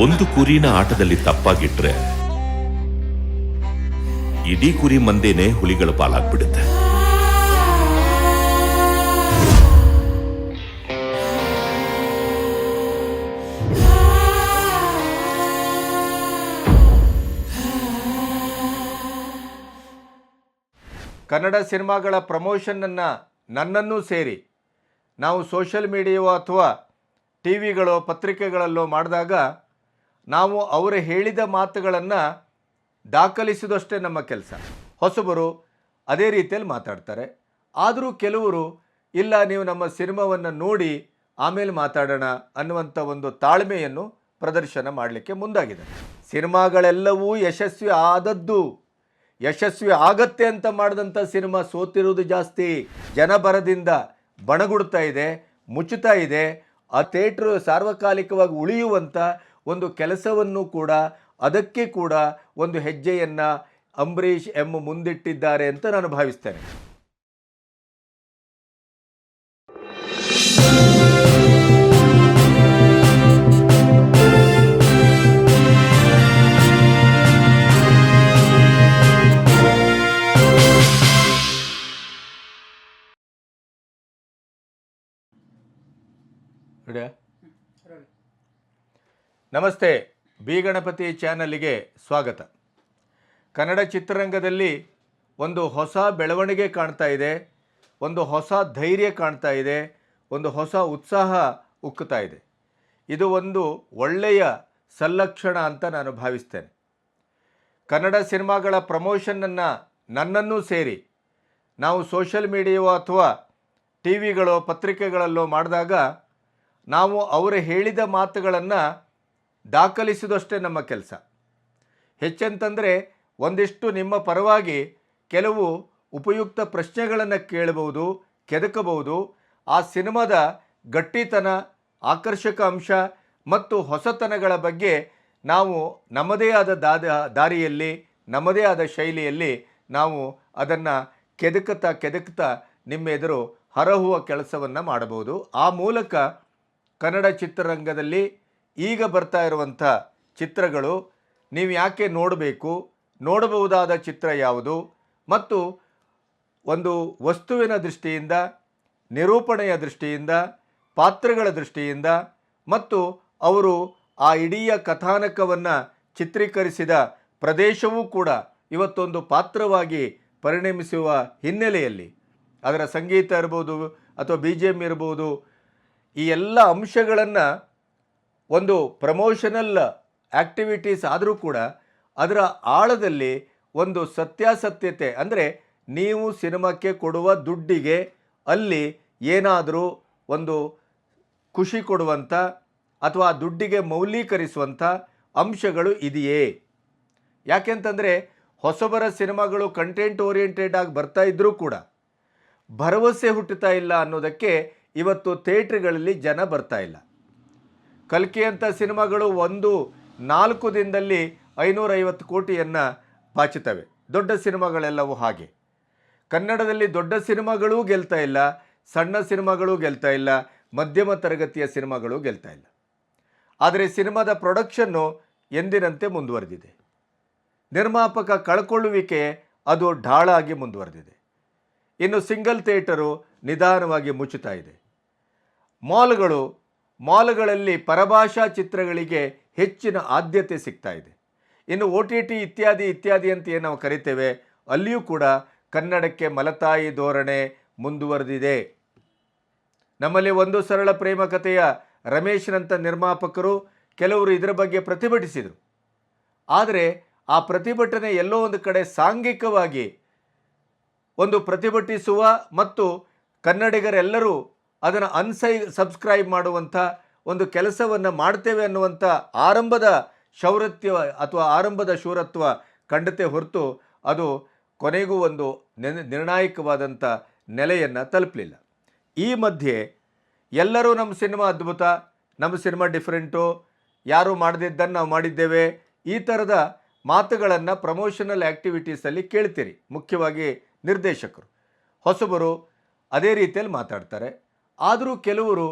ಒಂದು ಕುರಿನ ಆಟದಲ್ಲಿ ತಪ್ಪಾಗಿಟ್ರೆ ಇಡೀ ಕುರಿ ಮಂದೇನೆ ಹುಲಿಗಳ ಪಾಲಾಗ್ಬಿಡುತ್ತೆ. ಕನ್ನಡ ಸಿನಿಮಾಗಳ ಪ್ರಮೋಷನನ್ನು ನನ್ನನ್ನೂ ಸೇರಿ ನಾವು ಸೋಷಲ್ ಮೀಡಿಯೋ ಅಥವಾ ಟಿ ವಿಗಳೋ ಪತ್ರಿಕೆಗಳಲ್ಲೋ ಮಾಡಿದಾಗ ನಾವು ಅವರು ಹೇಳಿದ ಮಾತುಗಳನ್ನು ದಾಖಲಿಸಿದಷ್ಟೇ ನಮ್ಮ ಕೆಲಸ. ಹೊಸಬರು ಅದೇ ರೀತಿಯಲ್ಲಿ ಮಾತಾಡ್ತಾರೆ. ಆದರೂ ಕೆಲವರು, ಇಲ್ಲ, ನೀವು ನಮ್ಮ ಸಿನಿಮಾವನ್ನು ನೋಡಿ ಆಮೇಲೆ ಮಾತಾಡೋಣ ಅನ್ನುವಂಥ ಒಂದು ತಾಳ್ಮೆಯನ್ನು ಪ್ರದರ್ಶನ ಮಾಡಲಿಕ್ಕೆ ಮುಂದಾಗಿದೆ. ಸಿನಿಮಾಗಳೆಲ್ಲವೂ ಯಶಸ್ವಿ ಆದದ್ದು. ಯಶಸ್ವಿ ಆಗತ್ತೆ ಅಂತ ಮಾಡಿದಂಥ ಸಿನಿಮಾ ಸೋತಿರುವುದು ಜಾಸ್ತಿ. ಜನಬರದಿಂದ ಬಣಗುಡ್ತಾ ಇದೆ, ಮುಚ್ಚುತ್ತಾ ಇದೆ. ಆ ಥೇಟ್ರ್ ಸಾರ್ವಕಾಲಿಕವಾಗಿ ಉಳಿಯುವಂಥ ಒಂದು ಕೆಲಸವನ್ನು ಕೂಡ ಅದಕ್ಕೆ ಕೂಡ ಒಂದು ಹೆಜ್ಜೆಯನ್ನು ಅಂಬರೀಷ್ ಎಂ ಮುಂದಿಟ್ಟಿದ್ದಾರೆ ಅಂತ ನಾನು ಭಾವಿಸ್ತೇನೆ ರೆಡಿಯಾ? ನಮಸ್ತೆ, ಬಿ ಗಣಪತಿ ಚಾನಲ್ಗೆ ಸ್ವಾಗತ. ಕನ್ನಡ ಚಿತ್ರರಂಗದಲ್ಲಿ ಒಂದು ಹೊಸ ಬೆಳವಣಿಗೆ ಕಾಣ್ತಾ ಇದೆ, ಒಂದು ಹೊಸ ಧೈರ್ಯ ಕಾಣ್ತಾ ಇದೆ, ಒಂದು ಹೊಸ ಉತ್ಸಾಹ ಉಕ್ಕುತ್ತಾ ಇದೆ. ಇದು ಒಂದು ಒಳ್ಳೆಯ ಸಲ್ಲಕ್ಷಣ ಅಂತ ನಾನು ಭಾವಿಸ್ತೇನೆ. ಕನ್ನಡ ಸಿನಿಮಾಗಳ ಪ್ರಮೋಷನನ್ನು ನನ್ನನ್ನೂ ಸೇರಿ, ನಾವು ಸೋಷಿಯಲ್ ಮೀಡಿಯಾವೋ ಅಥವಾ ಟಿ ವಿಗಳೋ ಪತ್ರಿಕೆಗಳಲ್ಲೋ ಮಾಡಿದಾಗ, ನಾವು ಅವರು ಹೇಳಿದ ಮಾತುಗಳನ್ನು ದಾಖಲಿಸಿದಷ್ಟೇ ನಮ್ಮ ಕೆಲಸ. ಹೆಚ್ಚೆಂತಂದರೆ ಒಂದಿಷ್ಟು ನಿಮ್ಮ ಪರವಾಗಿ ಕೆಲವು ಉಪಯುಕ್ತ ಪ್ರಶ್ನೆಗಳನ್ನು ಕೇಳಬಹುದು, ಕೆದಕಬಹುದು. ಆ ಸಿನಿಮಾದ ಗಟ್ಟಿತನ, ಆಕರ್ಷಕ ಅಂಶ ಮತ್ತು ಹೊಸತನಗಳ ಬಗ್ಗೆ ನಾವು ನಮ್ಮದೇ ಆದ ದಾದ, ದಾರಿಯಲ್ಲಿ, ನಮ್ಮದೇ ಆದ ಶೈಲಿಯಲ್ಲಿ ನಾವು ಅದನ್ನು ಕೆದಕುತ್ತಾ ಕೆದಕುತ್ತಾ ನಿಮ್ಮ ಎದುರು ಹರಹುವ ಕೆಲಸವನ್ನು ಮಾಡಬಹುದು. ಆ ಮೂಲಕ ಕನ್ನಡ ಚಿತ್ರರಂಗದಲ್ಲಿ ಈಗ ಬರ್ತಾ ಇರುವಂಥ ಚಿತ್ರಗಳು ನೀವು ಯಾಕೆ ನೋಡಬೇಕು? ನೋಡಬಹುದಾದ ಚಿತ್ರ ಯಾವುದು? ಮತ್ತು ಒಂದು ವಸ್ತುವಿನ ದೃಷ್ಟಿಯಿಂದ, ನಿರೂಪಣೆಯ ದೃಷ್ಟಿಯಿಂದ, ಪಾತ್ರಗಳ ದೃಷ್ಟಿಯಿಂದ ಮತ್ತು ಅವರು ಆ ಇಡೀ ಕಥಾನಕವನ್ನು ಚಿತ್ರೀಕರಿಸಿದ ಪ್ರದೇಶವೂ ಕೂಡ ಇವತ್ತೊಂದು ಪಾತ್ರವಾಗಿ ಪರಿಣಮಿಸುವ ಹಿನ್ನೆಲೆಯಲ್ಲಿ. ಅದರ ಸಂಗೀತ ಇರ್ಬೋದು ಅಥವಾ ಬಿ ಜಿ ಎಂ ಇರ್ಬೋದು, ಈ ಎಲ್ಲ ಅಂಶಗಳನ್ನು ಒಂದು ಪ್ರಮೋಷನಲ್ ಆ್ಯಕ್ಟಿವಿಟೀಸ್ ಆದರೂ ಕೂಡ ಅದರ ಆಳದಲ್ಲಿ ಒಂದು ಸತ್ಯಾಸತ್ಯತೆ, ಅಂದರೆ ನೀವು ಸಿನಿಮಾಕ್ಕೆ ಕೊಡುವ ದುಡ್ಡಿಗೆ ಅಲ್ಲಿ ಏನಾದರೂ ಒಂದು ಖುಷಿ ಕೊಡುವಂಥ ಅಥವಾ ದುಡ್ಡಿಗೆ ಮೌಲ್ಯೀಕರಿಸುವಂಥ ಅಂಶಗಳು ಇದೆಯೇ? ಯಾಕೆಂತಂದರೆ ಹೊಸಬರ ಸಿನಿಮಾಗಳು ಕಂಟೆಂಟ್ ಓರಿಯೆಂಟೆಡ್ ಆಗಿ ಬರ್ತಾ ಇದ್ದರೂ ಕೂಡ ಭರವಸೆ ಹುಟ್ಟುತ್ತಾ ಇಲ್ಲ ಅನ್ನೋದಕ್ಕೆ ಇವತ್ತು ಥಿಯೇಟ್ರ್ಗಳಲ್ಲಿ ಜನ ಬರ್ತಾ ಇಲ್ಲ. ಕಲ್ಕಿ ಅಂತ ಸಿನಿಮಾಗಳು ಒಂದು ನಾಲ್ಕು ದಿನದಲ್ಲಿ ಐನೂರೈವತ್ತು ಕೋಟಿಯನ್ನು ಬಾಚುತ್ತವೆ ದೊಡ್ಡ ಸಿನಿಮಾಗಳೆಲ್ಲವೂ ಹಾಗೆ. ಕನ್ನಡದಲ್ಲಿ ದೊಡ್ಡ ಸಿನಿಮಾಗಳೂ ಗೆಲ್ತಾ ಇಲ್ಲ, ಸಣ್ಣ ಸಿನಿಮಾಗಳೂ ಗೆಲ್ತಾ ಇಲ್ಲ, ಮಧ್ಯಮ ತರಗತಿಯ ಸಿನಿಮಾಗಳು ಗೆಲ್ತಾ ಇಲ್ಲ. ಆದರೆ ಸಿನಿಮಾದ ಪ್ರೊಡಕ್ಷನ್ನು ಎಂದಿನಂತೆ ಮುಂದುವರೆದಿದೆ. ನಿರ್ಮಾಪಕ ಕಳ್ಕೊಳ್ಳುವಿಕೆ ಅದು ಢಾಳಾಗಿ ಮುಂದುವರೆದಿದೆ. ಇನ್ನು ಸಿಂಗಲ್ ಥಿಯೇಟರು ನಿಧಾನವಾಗಿ ಮುಚ್ಚುತ್ತಾ ಇದೆ. ಮಾಲ್ಗಳು ಮಾಲ್ಗಳಲ್ಲಿ ಪರಭಾಷಾ ಚಿತ್ರಗಳಿಗೆ ಹೆಚ್ಚಿನ ಆದ್ಯತೆ ಸಿಗ್ತಾ ಇದೆ. ಇನ್ನು ಒ ಟಿ ಟಿ ಇತ್ಯಾದಿ ಇತ್ಯಾದಿ ಅಂತ ಏನು ನಾವು ಕರಿತೇವೆ, ಅಲ್ಲಿಯೂ ಕೂಡ ಕನ್ನಡಕ್ಕೆ ಮಲತಾಯಿ ಧೋರಣೆ ಮುಂದುವರೆದಿದೆ. ನಮ್ಮಲ್ಲಿ ಒಂದು ಸರಳ ಪ್ರೇಮ ಕಥೆಯ ರಮೇಶ್ನಂಥ ನಿರ್ಮಾಪಕರು ಕೆಲವರು ಇದರ ಬಗ್ಗೆ ಪ್ರತಿಭಟಿಸಿದರು. ಆದರೆ ಆ ಪ್ರತಿಭಟನೆ ಎಲ್ಲೋ ಒಂದು ಕಡೆ ಸಾಂಘಿಕವಾಗಿ ಒಂದು ಪ್ರತಿಭಟಿಸುವ ಮತ್ತು ಕನ್ನಡಿಗರೆಲ್ಲರೂ ಅದನ್ನು ಅನ್ಸೈ ಸಬ್ಸ್ಕ್ರೈಬ್ ಮಾಡುವಂಥ ಒಂದು ಕೆಲಸವನ್ನು ಮಾಡ್ತೇವೆ ಅನ್ನುವಂಥ ಆರಂಭದ ಶೌರತ್ವ ಅಥವಾ ಆರಂಭದ ಶೂರತ್ವ ಖಂಡತೆ ಹೊರತು ಅದು ಕೊನೆಗೂ ಒಂದು ನಿರ್ಣಾಯಕವಾದಂಥ ನೆಲೆಯನ್ನು ತಲುಪಲಿಲ್ಲ. ಈ ಮಧ್ಯೆ ಎಲ್ಲರೂ ನಮ್ಮ ಸಿನಿಮಾ ಅದ್ಭುತ ನಮ್ಮ ಸಿನಿಮಾ ಡಿಫ್ರೆಂಟು ಯಾರು ಮಾಡದಿದ್ದನ್ನು ನಾವು ಮಾಡಿದ್ದೇವೆ, ಈ ಥರದ ಮಾತುಗಳನ್ನು ಪ್ರಮೋಷನಲ್ ಆ್ಯಕ್ಟಿವಿಟೀಸಲ್ಲಿ ಕೇಳ್ತೀರಿ, ಮುಖ್ಯವಾಗಿ ನಿರ್ದೇಶಕರು. ಹೊಸಬರು ಅದೇ ರೀತಿಯಲ್ಲಿ ಮಾತಾಡ್ತಾರೆ. ಆದರೂ ಕೆಲವರು,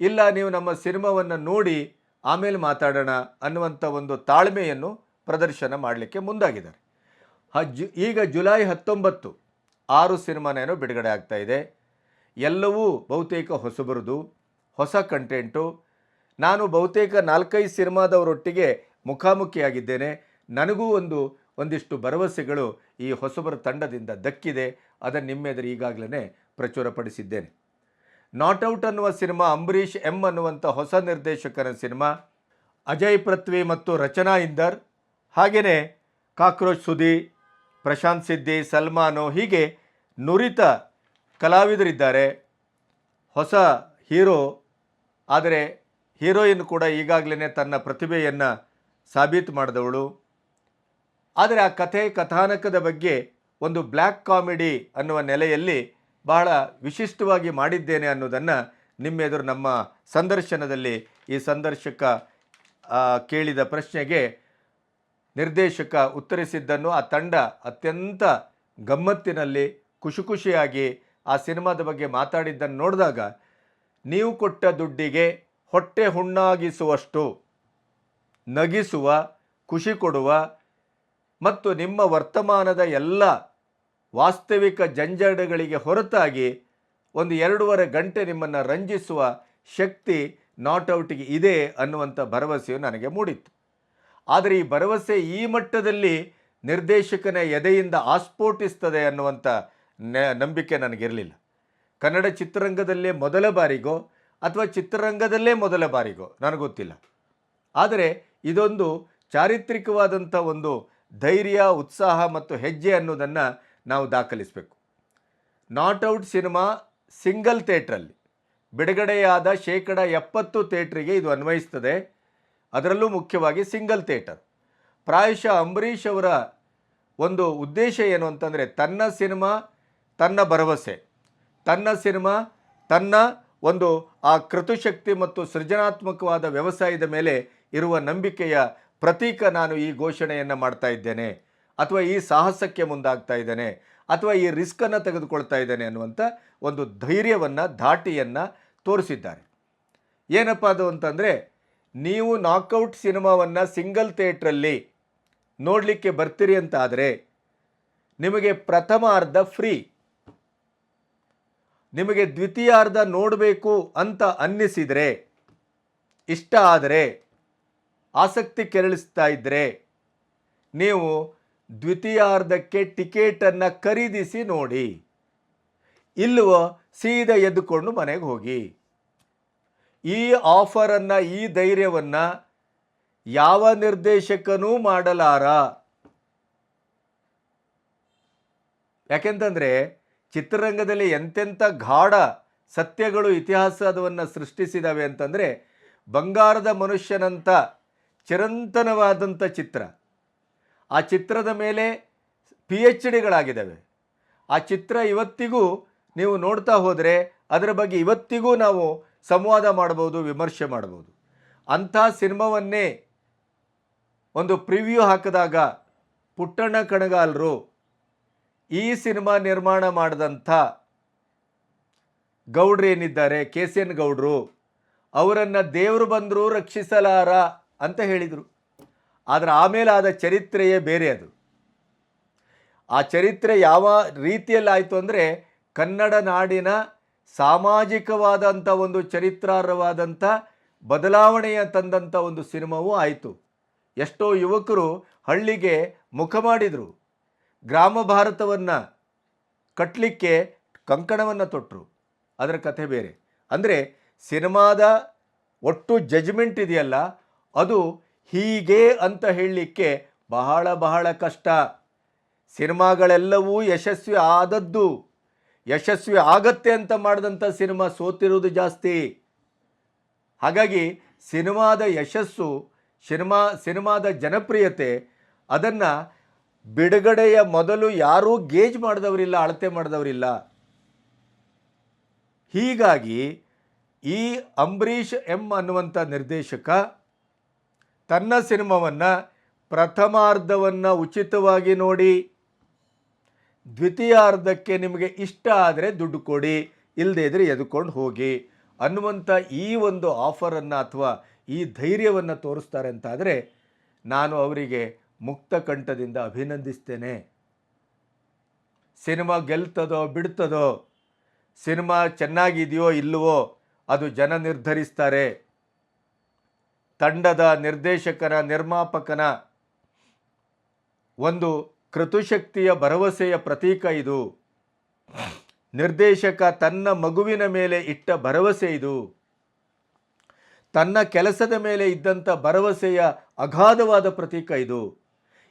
ಇಲ್ಲ ನೀವು ನಮ್ಮ ಸಿನಿಮಾವನ್ನು ನೋಡಿ ಆಮೇಲೆ ಮಾತಾಡೋಣ ಅನ್ನುವಂಥ ಒಂದು ತಾಳ್ಮೆಯನ್ನು ಪ್ರದರ್ಶನ ಮಾಡಲಿಕ್ಕೆ ಮುಂದಾಗಿದ್ದಾರೆ. ಈಗ ಜುಲೈ ಹತ್ತೊಂಬತ್ತು, ಆರು ಸಿನಿಮಾನೇನೋ ಬಿಡುಗಡೆ ಆಗ್ತಾ ಇದೆ. ಎಲ್ಲವೂ ಬಹುತೇಕ ಹೊಸಬರದು, ಹೊಸ ಕಂಟೆಂಟು. ನಾನು ಬಹುತೇಕ ನಾಲ್ಕೈದು ಸಿನಿಮಾದವರೊಟ್ಟಿಗೆ ಮುಖಾಮುಖಿಯಾಗಿದ್ದೇನೆ. ನನಗೂ ಒಂದು, ಒಂದಿಷ್ಟು ಭರವಸೆಗಳು ಈ ಹೊಸಬರ ತಂಡದಿಂದ ದಕ್ಕಿದೆ. ಅದನ್ನು ನಿಮ್ಮೆದುರು ಈಗಾಗಲೇ ಪ್ರಚುರಪಡಿಸಿದ್ದೇನೆ. ನಾಟ್ ಔಟ್ ಅನ್ನುವ ಸಿನಿಮಾ ಅಂಬರೀಷ್ ಎಂ ಅನ್ನುವಂಥ ಹೊಸ ನಿರ್ದೇಶಕರ ಸಿನಿಮಾ. ಅಜಯ್ ಪೃಥ್ವಿ ಮತ್ತು ರಚನಾ ಇಂದರ್ ಹಾಗೆಯೇ ಕಾಕ್ರೋಚ್ ಸುದಿ, ಪ್ರಶಾಂತ್ ಸಿದ್ದಿ, ಸಲ್ಮಾನು, ಹೀಗೆ ನುರಿತ ಕಲಾವಿದರಿದ್ದಾರೆ. ಹೊಸ ಹೀರೋ, ಆದರೆ ಹೀರೋಯಿನ್ ಕೂಡ ಈಗಾಗಲೇ ತನ್ನ ಪ್ರತಿಭೆಯನ್ನು ಸಾಬೀತು ಮಾಡಿದವಳು. ಆದರೆ ಆ ಕಥೆ ಕಥಾನಕದ ಬಗ್ಗೆ ಒಂದು ಬ್ಲ್ಯಾಕ್ ಕಾಮಿಡಿ ಅನ್ನುವ ನೆಲೆಯಲ್ಲಿ ಬಹಳ ವಿಶಿಷ್ಟವಾಗಿ ಮಾಡಿದ್ದೇನೆ ಅನ್ನೋದನ್ನು ನಿಮ್ಮೆದುರು ನಮ್ಮ ಸಂದರ್ಶನದಲ್ಲಿ ಈ ಸಂದರ್ಶಕ ಕೇಳಿದ ಪ್ರಶ್ನೆಗೆ ನಿರ್ದೇಶಕ ಉತ್ತರಿಸಿದ್ದನ್ನು ಆ ತಂಡ ಅತ್ಯಂತ ಗಮ್ಮತ್ತಿನಲ್ಲಿ ಖುಷಿ ಖುಷಿಯಾಗಿ ಆ ಸಿನಿಮಾದ ಬಗ್ಗೆ ಮಾತಾಡಿದ್ದನ್ನು ನೋಡಿದಾಗ, ನೀವು ಕೊಟ್ಟ ದುಡ್ಡಿಗೆ ಹೊಟ್ಟೆ ಹುಣ್ಣಾಗಿಸುವಷ್ಟು ನಗಿಸುವ, ಖುಷಿ ಕೊಡುವ ಮತ್ತು ನಿಮ್ಮ ವರ್ತಮಾನದ ಎಲ್ಲ ವಾಸ್ತವಿಕ ಜಂಜಡಗಳಿಗೆ ಹೊರತಾಗಿ ಒಂದು ಎರಡೂವರೆ ಗಂಟೆ ನಿಮ್ಮನ್ನು ರಂಜಿಸುವ ಶಕ್ತಿ ನಾಟ್ ಔಟಿಗೆ ಇದೆ ಅನ್ನುವಂಥ ಭರವಸೆಯು ನನಗೆ ಮೂಡಿತ್ತು. ಆದರೆ ಈ ಭರವಸೆ ಈ ಮಟ್ಟದಲ್ಲಿ ನಿರ್ದೇಶಕನ ಎದೆಯಿಂದ ಆಸ್ಫೋಟಿಸ್ತದೆ ಅನ್ನುವಂಥ ನಂಬಿಕೆ ನನಗಿರಲಿಲ್ಲ. ಕನ್ನಡ ಚಿತ್ರರಂಗದಲ್ಲೇ ಮೊದಲ ಬಾರಿಗೋ ಅಥವಾ ಚಿತ್ರರಂಗದಲ್ಲೇ ಮೊದಲ ಬಾರಿಗೋ ನನಗೊತ್ತಿಲ್ಲ ಆದರೆ ಇದೊಂದು ಚಾರಿತ್ರಿಕವಾದಂಥ ಒಂದು ಧೈರ್ಯ, ಉತ್ಸಾಹ ಮತ್ತು ಹೆಜ್ಜೆ ಅನ್ನೋದನ್ನು ನಾವು ದಾಖಲಿಸಬೇಕು. ನಾಟ್ ಔಟ್ ಸಿನಿಮಾ ಸಿಂಗಲ್ ಥಿಯೇಟ್ರಲ್ಲಿ ಬಿಡುಗಡೆಯಾದ ಶೇಕಡ ಎಪ್ಪತ್ತು ಥಿಯೇಟ್ರಿಗೆ ಇದು ಅನ್ವಯಿಸ್ತದೆ. ಅದರಲ್ಲೂ ಮುಖ್ಯವಾಗಿ ಸಿಂಗಲ್ ಥಿಯೇಟರ್ ಪ್ರಾಯಶಃ ಅಂಬರೀಷ್ ಅವರ ಒಂದು ಉದ್ದೇಶ ಏನು ಅಂತಂದರೆ ತನ್ನ ಸಿನಿಮಾ ತನ್ನ ಭರವಸೆ. ತನ್ನ ಸಿನಿಮಾ ತನ್ನ ಒಂದು ಆ ಕೃತುಶಕ್ತಿ ಮತ್ತು ಸೃಜನಾತ್ಮಕವಾದ ವ್ಯವಸಾಯದ ಮೇಲೆ ಇರುವ ನಂಬಿಕೆಯ ಪ್ರತೀಕ ನಾನು ಈ ಘೋಷಣೆಯನ್ನು ಮಾಡ್ತಾ ಇದ್ದೇನೆ. ಅಥವಾ ಈ ಸಾಹಸಕ್ಕೆ ಮುಂದಾಗ್ತಾ ಇದ್ದಾನೆ, ಅಥವಾ ಈ ರಿಸ್ಕನ್ನು ತೆಗೆದುಕೊಳ್ತಾ ಇದ್ದಾನೆ ಅನ್ನುವಂಥ ಒಂದು ಧೈರ್ಯವನ್ನು, ಧಾಟಿಯನ್ನು ತೋರಿಸಿದ್ದಾರೆ. ಏನಪ್ಪ ಅದು ಅಂತಂದರೆ, ನೀವು ನಾಕೌಟ್ ಸಿನಿಮಾವನ್ನು ಸಿಂಗಲ್ ಥಿಯೇಟ್ರಲ್ಲಿ ನೋಡಲಿಕ್ಕೆ ಬರ್ತೀರಿ ಅಂತ ಆದರೆ, ನಿಮಗೆ ಪ್ರಥಮ ಅರ್ಧ ಫ್ರೀ ನಿಮಗೆ ದ್ವಿತೀಯಾರ್ಧ ನೋಡಬೇಕು ಅಂತ ಅನ್ನಿಸಿದರೆ, ಇಷ್ಟ ಆದರೆ, ಆಸಕ್ತಿ ಕೆರಳಿಸ್ತಾ ಇದ್ದರೆ ನೀವು ದ್ವಿತೀಯಾರ್ಧಕ್ಕೆ ಟಿಕೆಟನ್ನು ಖರೀದಿಸಿ ನೋಡಿ. ಇಲ್ಲವೋ ಸೀದಾ ಎದ್ದುಕೊಂಡು ಮನೆಗೆ ಹೋಗಿ. ಈ ಆಫರನ್ನು, ಈ ಧೈರ್ಯವನ್ನು ಯಾವ ನಿರ್ದೇಶಕನೂ ಮಾಡಲಾರ. ಯಾಕೆಂತಂದರೆ ಚಿತ್ರರಂಗದಲ್ಲಿ ಎಂತೆಂಥ ಗಾಢ ಸತ್ಯಗಳು ಇತಿಹಾಸವನ್ನು ಸೃಷ್ಟಿಸಿದಾವೆ ಅಂತಂದರೆ ಬಂಗಾರದ ಮನುಷ್ಯನಂಥ ಚಿರಂತನವಾದಂಥ ಚಿತ್ರ. ಆ ಚಿತ್ರದ ಮೇಲೆ ಪಿ ಎಚ್ ಡಿಗಳಾಗಿದ್ದಾವೆ ಆ ಚಿತ್ರ ಇವತ್ತಿಗೂ ನೀವು ನೋಡ್ತಾ ಹೋದರೆ ಅದರ ಬಗ್ಗೆ ಇವತ್ತಿಗೂ ನಾವು ಸಂವಾದ ಮಾಡ್ಬೋದು ವಿಮರ್ಶೆ ಮಾಡ್ಬೋದು ಅಂಥ ಸಿನಿಮಾವನ್ನೇ ಒಂದು ಪ್ರಿವ್ಯೂ ಹಾಕಿದಾಗ ಪುಟ್ಟಣ್ಣ ಕಣಗಾಲರು ಈ ಸಿನಿಮಾ ನಿರ್ಮಾಣ ಮಾಡಿದಂಥ ಗೌಡ್ರು ಏನಿದ್ದಾರೆ, ಕೆ ಸಿ ಎನ್ ಗೌಡ್ರು, ಅವರನ್ನು ದೇವರು ಬಂದರೂ ರಕ್ಷಿಸಲಾರ ಅಂತ ಹೇಳಿದರು. ಆದರೆ ಆಮೇಲೆ ಆದ ಚರಿತ್ರೆಯೇ ಬೇರೆ ಅದು. ಆ ಚರಿತ್ರೆ ಯಾವ ರೀತಿಯಲ್ಲಿ ಆಯಿತು ಅಂದರೆ ಕನ್ನಡ ನಾಡಿನ ಸಾಮಾಜಿಕವಾದಂಥ ಒಂದು ಚರಿತ್ರಾರ್ಹವಾದಂಥ ಬದಲಾವಣೆಯ ತಂದಂಥ ಒಂದು ಸಿನಿಮಾವೂ ಆಯಿತು. ಎಷ್ಟೋ ಯುವಕರು ಹಳ್ಳಿಗೆ ಮುಖ ಮಾಡಿದರು. ಗ್ರಾಮ ಭಾರತವನ್ನು ಕಟ್ಟಲಿಕ್ಕೆ ಕಂಕಣವನ್ನು ತೊಟ್ಟರು ಅದರ ಕಥೆ ಬೇರೆ. ಅಂದರೆ ಸಿನಿಮಾದ ಒಟ್ಟು ಜಜ್ಮೆಂಟ್ ಇದೆಯಲ್ಲ, ಅದು ಹೀಗೆ ಅಂತ ಹೇಳಲಿಕ್ಕೆ ಬಹಳ ಬಹಳ ಕಷ್ಟ. ಸಿನಿಮಾಗಳೆಲ್ಲವೂ ಯಶಸ್ವಿ ಆದದ್ದು, ಯಶಸ್ವಿ ಆಗತ್ತೆ ಅಂತ ಮಾಡಿದಂಥ ಸಿನಿಮಾ ಸೋತಿರುವುದು ಜಾಸ್ತಿ. ಹಾಗಾಗಿ ಸಿನಿಮಾದ ಯಶಸ್ಸು, ಸಿನಿಮಾ, ಸಿನಿಮಾದ ಜನಪ್ರಿಯತೆ, ಅದನ್ನು ಬಿಡುಗಡೆಯ ಮೊದಲು ಯಾರೂ ಗೇಜ್ ಮಾಡಿದವರಿಲ್ಲ, ಅಳತೆ ಮಾಡಿದವರಿಲ್ಲ. ಹೀಗಾಗಿ ಈ ಅಂಬರೀಷ್ ಎಂ ಅನ್ನುವಂಥ ನಿರ್ದೇಶಕ ತನ್ನ ಸಿನಿಮಾವನ್ನು ಪ್ರಥಮಾರ್ಧವನ್ನು ಉಚಿತವಾಗಿ ನೋಡಿ, ದ್ವಿತೀಯಾರ್ಧಕ್ಕೆ ನಿಮಗೆ ಇಷ್ಟ ಆದರೆ ದುಡ್ಡು ಕೊಡಿ ಇಲ್ಲದೇ ಇದ್ದರೆ ಎದ್ಕೊಂಡು ಹೋಗಿ ಅನ್ನುವಂಥ ಈ ಒಂದು ಆಫರನ್ನು ಅಥವಾ ಈ ಧೈರ್ಯವನ್ನು ತೋರಿಸ್ತಾರೆ ಅಂತಾದರೆ ನಾನು ಅವರಿಗೆ ಮುಕ್ತ ಕಂಠದಿಂದ ಅಭಿನಂದಿಸ್ತೇನೆ. ಸಿನಿಮಾ ಗೆಲ್ತದೋ ಬಿಡ್ತದೋ, ಸಿನಿಮಾ ಚೆನ್ನಾಗಿದೆಯೋ ಇಲ್ಲವೋ ಅದು ಜನ ನಿರ್ಧರಿಸ್ತಾರೆ. ತಂಡದ ನಿರ್ದೇಶಕನ ನಿರ್ಮಾಪಕನ ಒಂದು ಕೃತುಶಕ್ತಿಯ ಭರವಸೆಯ ಪ್ರತೀಕ ಇದು. ನಿರ್ದೇಶಕ ತನ್ನ ಮಗುವಿನ ಮೇಲೆ ಇಟ್ಟ ಭರವಸೆ ಇದು. ತನ್ನ ಕೆಲಸದ ಮೇಲೆ ಇದ್ದಂಥ ಭರವಸೆಯ ಅಗಾಧವಾದ ಪ್ರತೀಕ ಇದು.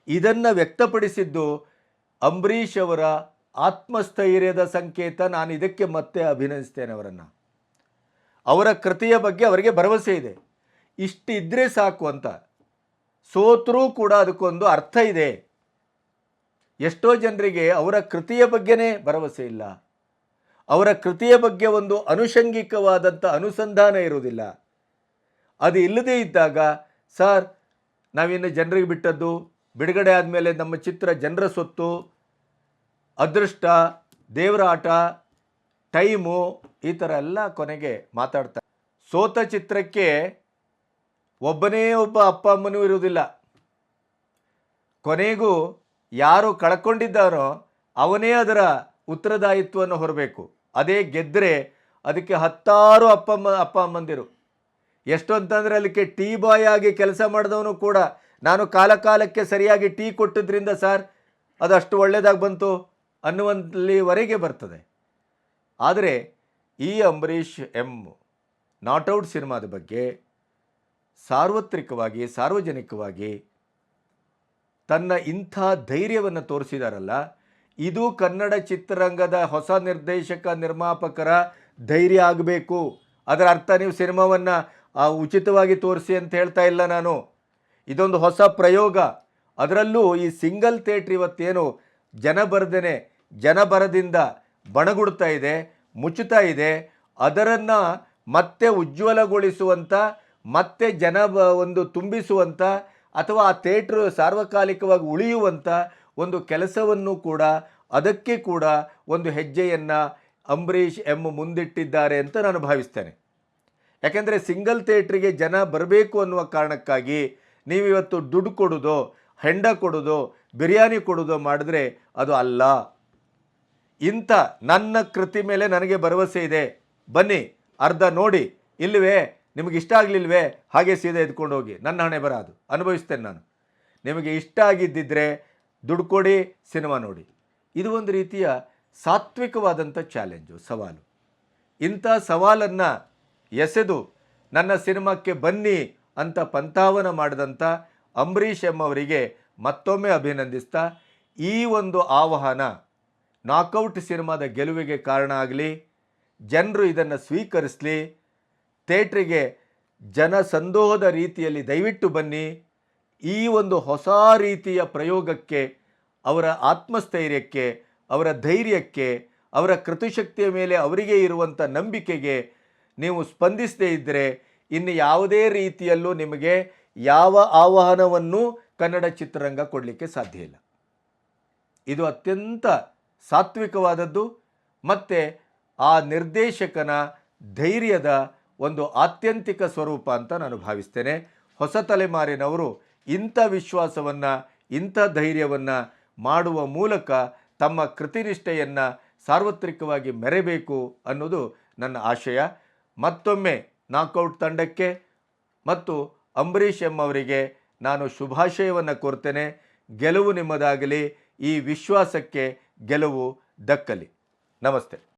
ಇದನ್ನು ವ್ಯಕ್ತಪಡಿಸಿದ್ದು ಅಂಬರೀಷ್ ಅವರ ಆತ್ಮಸ್ಥೈರ್ಯದ ಸಂಕೇತ. ನಾನು ಇದಕ್ಕೆ ಮತ್ತೆ ಅಭಿನಂದಿಸ್ತೇನೆ ಅವರನ್ನು. ಅವರ ಕೃತಿಯ ಬಗ್ಗೆ ಅವರಿಗೆ ಭರವಸೆ ಇದೆ. ಇಷ್ಟಿದ್ರೆ ಸಾಕು ಅಂತ. ಸೋತರೂ ಕೂಡ ಅದಕ್ಕೊಂದು ಅರ್ಥ ಇದೆ. ಎಷ್ಟೋ ಜನರಿಗೆ ಅವರ ಕೃತಿಯ ಬಗ್ಗೆನೇ ಭರವಸೆ ಇಲ್ಲ. ಅವರ ಕೃತಿಯ ಬಗ್ಗೆ ಒಂದು ಅನುಷಂಗಿಕವಾದಂಥ ಅನುಸಂಧಾನ ಇರುವುದಿಲ್ಲ. ಅದು ಇಲ್ಲದೇ ಇದ್ದಾಗ, ಸರ್, ನಾವಿನ್ನು ಜನರಿಗೆ ಬಿಟ್ಟದ್ದು, ಬಿಡುಗಡೆ ಆದಮೇಲೆ ನಮ್ಮ ಚಿತ್ರ ಜನರ ಸೊತ್ತು, ಅದೃಷ್ಟ, ದೇವರ ಆಟ, ಟೈಮು ಈ ಥರ ಎಲ್ಲ ಕೊನೆಗೆ ಮಾತಾಡ್ತಾರೆ. ಸೋತ ಚಿತ್ರಕ್ಕೆ ಒಬ್ಬನೇ ಒಬ್ಬ ಅಪ್ಪ ಅಮ್ಮನೂ ಇರುವುದಿಲ್ಲ. ಕೊನೆಗೂ ಯಾರು ಕಳ್ಕೊಂಡಿದ್ದಾರೋ ಅವನೇ ಅದರ ಉತ್ತರದಾಯಿತ್ವವನ್ನು ಹೊರಬೇಕು. ಅದೇ ಗೆದ್ದರೆ ಅದಕ್ಕೆ ಹತ್ತಾರು ಅಪ್ಪ ಅಮ್ಮ, ಅಪ್ಪ ಅಮ್ಮಂದಿರು. ಎಷ್ಟು ಅಂತಂದರೆ ಅದಕ್ಕೆ ಟೀ ಬಾಯ್ ಆಗಿ ಕೆಲಸ ಮಾಡಿದವನು ಕೂಡ ನಾನು ಕಾಲಕಾಲಕ್ಕೆ ಸರಿಯಾಗಿ ಟೀ ಕೊಟ್ಟಿದ್ದರಿಂದ ಸರ್ ಅದು ಅಷ್ಟು ಒಳ್ಳೆಯದಾಗಿ ಬಂತು ಅನ್ನುವಲ್ಲಿವರೆಗೆ ಬರ್ತದೆ. ಆದರೆ ಈ ಅಂಬರೀಷ್ ಎಂ ನಾಟ್ ಔಟ್ ಸಿನಿಮಾದ ಬಗ್ಗೆ ಸಾರ್ವತ್ರಿಕವಾಗಿ, ಸಾರ್ವಜನಿಕವಾಗಿ ತನ್ನ ಇಂಥ ಧೈರ್ಯವನ್ನು ತೋರಿಸಿದಾರಲ್ಲ, ಇದು ಕನ್ನಡ ಚಿತ್ರರಂಗದ ಹೊಸ ನಿರ್ದೇಶಕ, ನಿರ್ಮಾಪಕರ ಧೈರ್ಯ ಆಗಬೇಕು. ಅದರ ಅರ್ಥ ನೀವು ಸಿನಿಮಾವನ್ನು ಉಚಿತವಾಗಿ ತೋರಿಸಿ ಅಂತ ಹೇಳ್ತಾ ಇಲ್ಲ ನಾನು. ಇದೊಂದು ಹೊಸ ಪ್ರಯೋಗ. ಅದರಲ್ಲೂ ಈ ಸಿಂಗಲ್ ಥಿಯೇಟ್ರ್ ಇವತ್ತೇನು ಜನ ಬರದೇನೆ ಜನ ಬರದಿಂದ ಬಣಗುಡ್ತಾ ಇದೆ, ಮುಚ್ಚುತ್ತಾ ಇದೆ. ಅದರನ್ನು ಮತ್ತೆ ಉಜ್ವಲಗೊಳಿಸುವಂಥ ಮತ್ತೆ ಜನ ಒಂದು ತುಂಬಿಸುವಂಥ ಅಥವಾ ಆ ಥಿಯೇಟ್ರ್ ಸಾರ್ವಕಾಲಿಕವಾಗಿ ಉಳಿಯುವಂಥ ಒಂದು ಕೆಲಸವನ್ನು ಕೂಡ ಅದಕ್ಕೆ ಕೂಡ ಒಂದು ಹೆಜ್ಜೆಯನ್ನು ಅಂಬರೀಷ್ ಎಂ ಮುಂದಿಟ್ಟಿದ್ದಾರೆ ಅಂತ ನಾನು ಭಾವಿಸ್ತೇನೆ. ಯಾಕೆಂದರೆ ಸಿಂಗಲ್ ಥಿಯೇಟ್ರಿಗೆ ಜನ ಬರಬೇಕು ಅನ್ನುವ ಕಾರಣಕ್ಕಾಗಿ ನೀವಿವತ್ತು ದುಡ್ಡು ಕೊಡೋದು, ಹೆಂಡ ಕೊಡೋದು, ಬಿರಿಯಾನಿ ಕೊಡೋದು ಮಾಡಿದ್ರೆ ಅದು ಅಲ್ಲ. ಇಂಥ ನನ್ನ ಕೃತಿ ಮೇಲೆ ನನಗೆ ಭರವಸೆ ಇದೆ. ಬನ್ನಿ, ಅರ್ಧ ನೋಡಿ. ಇಲ್ಲವೇ? ನಿಮಗೆ ಇಷ್ಟ ಆಗಲಿಲ್ವೇ? ಹಾಗೆ ಸೀದಾ ಎದ್ಕೊಂಡು ಹೋಗಿ. ನನ್ನ ಹಣೆ ಬರ ಅದು ಅನುಭವಿಸ್ತೇನೆ ನಾನು. ನಿಮಗೆ ಇಷ್ಟ ಆಗಿದ್ದಿದ್ರೆ ದುಡ್ಡು ಕೊಡಿ, ಸಿನಿಮಾ ನೋಡಿ. ಇದು ಒಂದು ರೀತಿಯ ಸಾತ್ವಿಕವಾದಂಥ ಚಾಲೆಂಜು, ಸವಾಲು. ಇಂಥ ಸವಾಲನ್ನು ಎಸೆದು ನನ್ನ ಸಿನಿಮಾಕ್ಕೆ ಬನ್ನಿ ಅಂತ ಪಂಥಾವನ ಮಾಡಿದಂಥ ಅಂಬರೀಷ್ ಎಂಬವರಿಗೆ ಮತ್ತೊಮ್ಮೆ ಅಭಿನಂದಿಸ್ತಾ, ಈ ಒಂದು ಆಹ್ವಾನ ನಾಕೌಟ್ ಸಿನಿಮಾದ ಗೆಲುವಿಗೆ ಕಾರಣ ಆಗಲಿ, ಜನರು ಇದನ್ನು ಸ್ವೀಕರಿಸಲಿ ಥಿಯೇಟ್ರಿಗೆ ಜನ ಸಂದೋಹದ ರೀತಿಯಲ್ಲಿ ದಯವಿಟ್ಟು ಬನ್ನಿ. ಈ ಒಂದು ಹೊಸ ರೀತಿಯ ಪ್ರಯೋಗಕ್ಕೆ, ಅವರ ಆತ್ಮಸ್ಥೈರ್ಯಕ್ಕೆ, ಅವರ ಧೈರ್ಯಕ್ಕೆ, ಅವರ ಕೃತಿಶಕ್ತಿಯ ಮೇಲೆ ಅವರಿಗೆ ಇರುವಂಥ ನಂಬಿಕೆಗೆ ನೀವು ಸ್ಪಂದಿಸದೇ ಇದ್ದರೆ ಇನ್ನು ಯಾವುದೇ ರೀತಿಯಲ್ಲೂ ನಿಮಗೆ ಯಾವ ಆಹ್ವಾನವನ್ನು ಕನ್ನಡ ಚಿತ್ರರಂಗ ಕೊಡಲಿಕ್ಕೆ ಸಾಧ್ಯ ಇಲ್ಲ. ಇದು ಅತ್ಯಂತ ಸಾತ್ವಿಕವಾದದ್ದು, ಮತ್ತು ಆ ನಿರ್ದೇಶಕನ ಧೈರ್ಯದ ಒಂದು ಆತ್ಯಂತಿಕ ಸ್ವರೂಪ ಅಂತ ನಾನು ಭಾವಿಸ್ತೇನೆ. ಹೊಸ ತಲೆಮಾರಿನವರು ಇಂಥ ವಿಶ್ವಾಸವನ್ನು, ಇಂಥ ಧೈರ್ಯವನ್ನು ಮಾಡುವ ಮೂಲಕ ತಮ್ಮ ಕೃತಿನಿಷ್ಠೆಯನ್ನು ಸಾರ್ವತ್ರಿಕವಾಗಿ ಮೆರೆಬೇಕು ಅನ್ನೋದು ನನ್ನ ಆಶಯ. ಮತ್ತೊಮ್ಮೆ ನಾಕೌಟ್ ತಂಡಕ್ಕೆ ಮತ್ತು ಅಂಬರೀಷ್ ಎಂ ಅವರಿಗೆ ನಾನು ಶುಭಾಶಯವನ್ನು ಕೋರ್ತೇನೆ. ಗೆಲುವು ನಿಮ್ಮದಾಗಲಿ, ಈ ವಿಶ್ವಾಸಕ್ಕೆ ಗೆಲುವು ದಕ್ಕಲಿ. ನಮಸ್ತೆ.